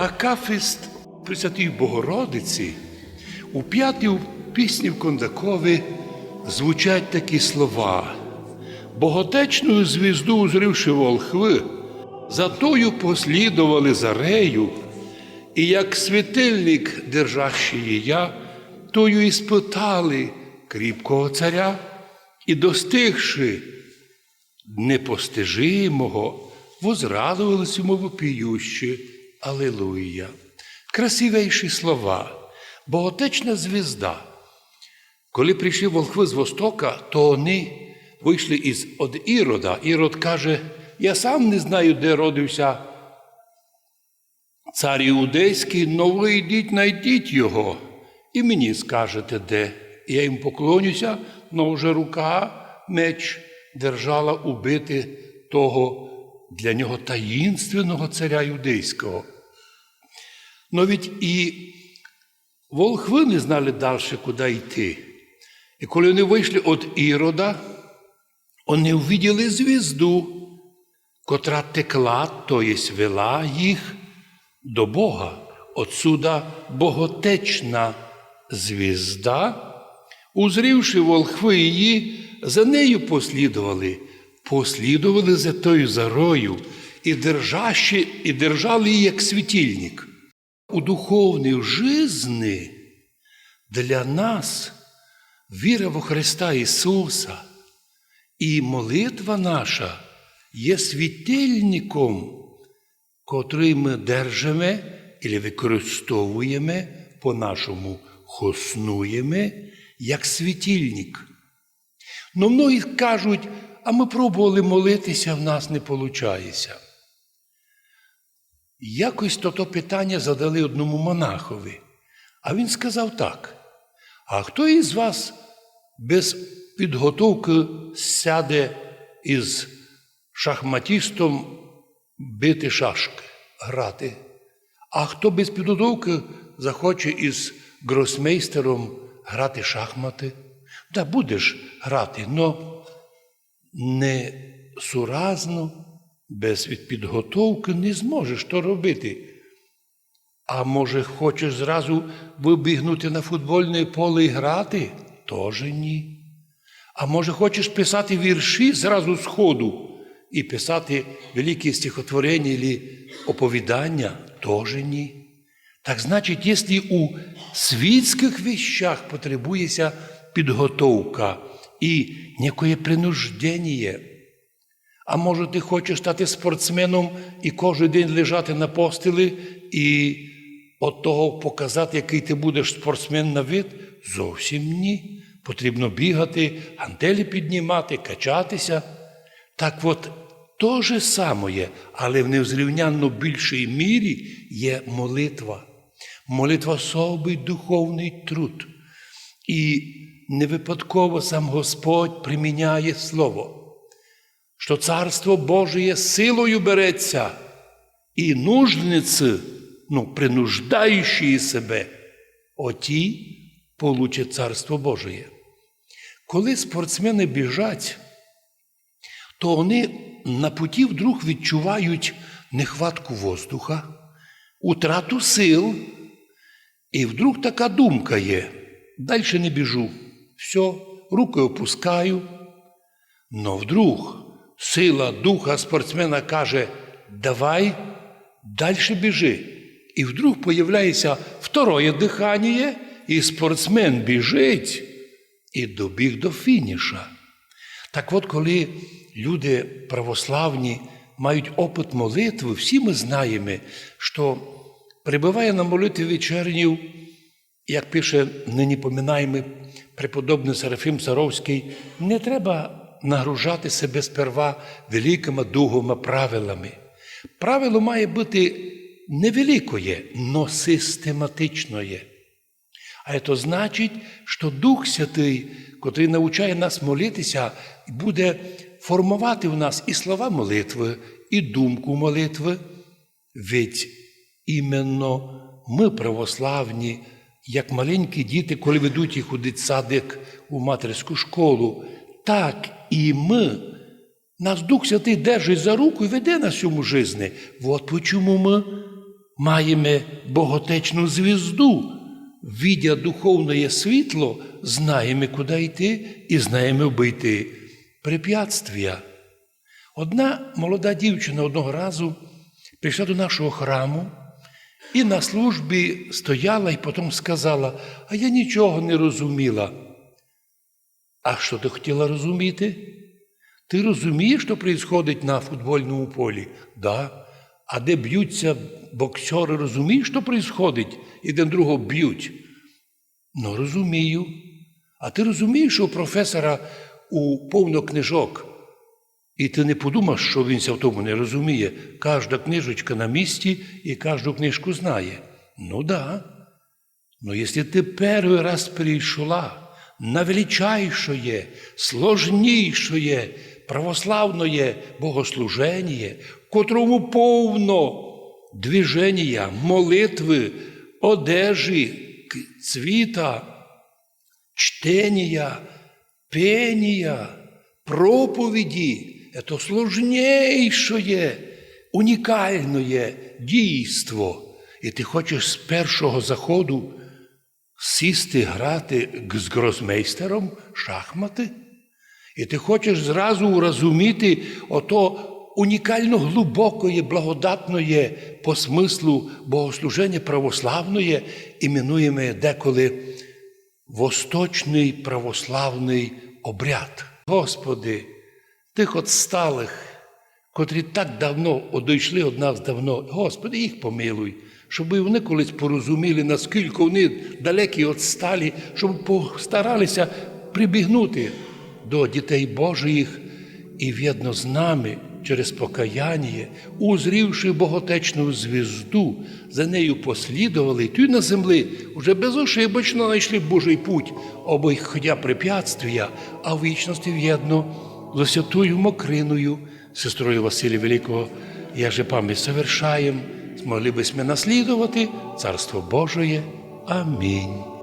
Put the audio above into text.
Акафист Пресвятій Богородиці у п'ятій пісні в Кондакові звучать такі слова. Боготечною звізду узривши волхви, за тою послідували за рею, і як світильник, держащий її тою і спитали кріпкого царя, і достигши непостижимого, возрадувались йому вопіюще. Алилуя. Красивейші слова, боготечна звізда. Коли прийшли волхви з Востока, то вони вийшли із од Ірода. Ірод каже: Я сам не знаю, де родився цар Іудейський, но ви йдіть, найдіть його, і мені скажете де. І я їм поклонюся, но вже рука, меч держала убити того для нього таїнственного царя юдейського. Но ведь і волхви не знали далі, куди йти. І коли вони вийшли від Ірода, вони увиділи звізду, котра текла, то єсть вела їх до Бога. Отсюда боготечна звізда, узрівши волхви її, за нею послідували, послідували за тою зарою і, держащи, і держали її як світильник. У духовній жизни для нас віра во Христа Ісуса і молитва наша є світильником, котрий ми держимо і використовуємо по-нашому хоснуємо як світильник. Но многі кажуть, а ми пробували молитися, в нас не виходить. Якось то то питання задали одному монахові, а він сказав так: а хто із вас без підготовки сяде із шахматістом бити шашки, грати? А хто без підготовки захоче із гросмейстером грати шахмати? Да, будеш грати, но не суразно, без підготовки не зможеш то робити. А може, хочеш зразу вибігнути на футбольне поле і грати? Тоже ні. А може, хочеш писати вірші зразу з ходу і писати великі стихотворення або оповідання? Тоже ні. Так значить, якщо у світських вещах потребується підготовка і некое принуждення, а може, ти хочеш стати спортсменом і кожен день лежати на постелі і от того показати, який ти будеш спортсмен на вид? Зовсім ні. Потрібно бігати, гантелі піднімати, качатися. Так от то же саме, але в невзрівнянно більшій мірі є молитва. Молитва особий духовний труд. І не випадково сам Господь приміняє слово що Царство Божие силою береться, і нужниці, ну, принуждаючі себе, оті получать Царство Божие. Коли спортсмени біжать, то вони на путі вдруг відчувають нехватку воздуха, утрату сил, і вдруг така думка є: далі не біжу, все, руки опускаю. Но вдруг сила духа спортсмена каже, давай далі біжи. І вдруг появляється второе дихання, і спортсмен біжить і добіг до фініша. Так от, коли люди православні мають опит молитви, всі ми знаємо, що прибуває на молитві вечернів, як пише нині поминаємо преподобний Серафим Саровський, не треба нагружати себе сперва великими дугами правилами. Правило має бути невеликое, но систематичне. А це значить, що Дух Святий, котрий навчає нас молитися, буде формувати в нас і слова молитви, і думку молитви. Ведь іменно ми, православні, як маленькі діти, коли ведуть їх у дитсадик, у матерську школу, так і ми. Нас Дух Святий держить за руку і веде нас цьому житті. От чому ми маємо боготечну звізду. Відя духовне світло, знаємо, куди йти і знаємо обійти препятствия. Одна молода дівчина одного разу прийшла до нашого храму і на службі стояла і потім сказала, а я нічого не розуміла. А що ти хотіла розуміти? Ти розумієш, що відбувається на футбольному полі? Да. А де б'ються боксери, розумієш, що відбувається? І один другого б'ють. Ну, розумію. А ти розумієш, що у професора у повно книжок, і ти не подумав, що він в тому не розуміє. Кожна книжечка на місці і кожну книжку знає. Ну да. Но если ты первый раз прийшла на величайшее, сложнейшее православное богослужение, котрому повно движення, молитви, одежі, цвіта, чтения, пения, проповеди. Это сложнейшее, унікальне дійство. І ти хочеш з першого заходу сісти грати з гросмейстером шахмати? І ти хочеш зразу урозуміти ото унікально глибокое, благодатне по смислу богослуження православної, іменуємо деколи восточний православний обряд. Господи, тих отсталих, котрі так давно одійшли від нас давно, Господи, їх помилуй, щоб вони колись порозуміли, наскільки вони далекі відсталі, щоб постаралися прибігнути до дітей Божих і в'єдно з нами через покаяння, узрівши боготечну звізду, за нею послідували, і на землі вже безошибочно знайшли Божий путь, обходя препятствия, а в вічності в'єдно за святою Мокриною, сестрою Василія Великого, я же пам'ять совершаєм, змогли би ми наслідувати Царство Божоє. Амінь.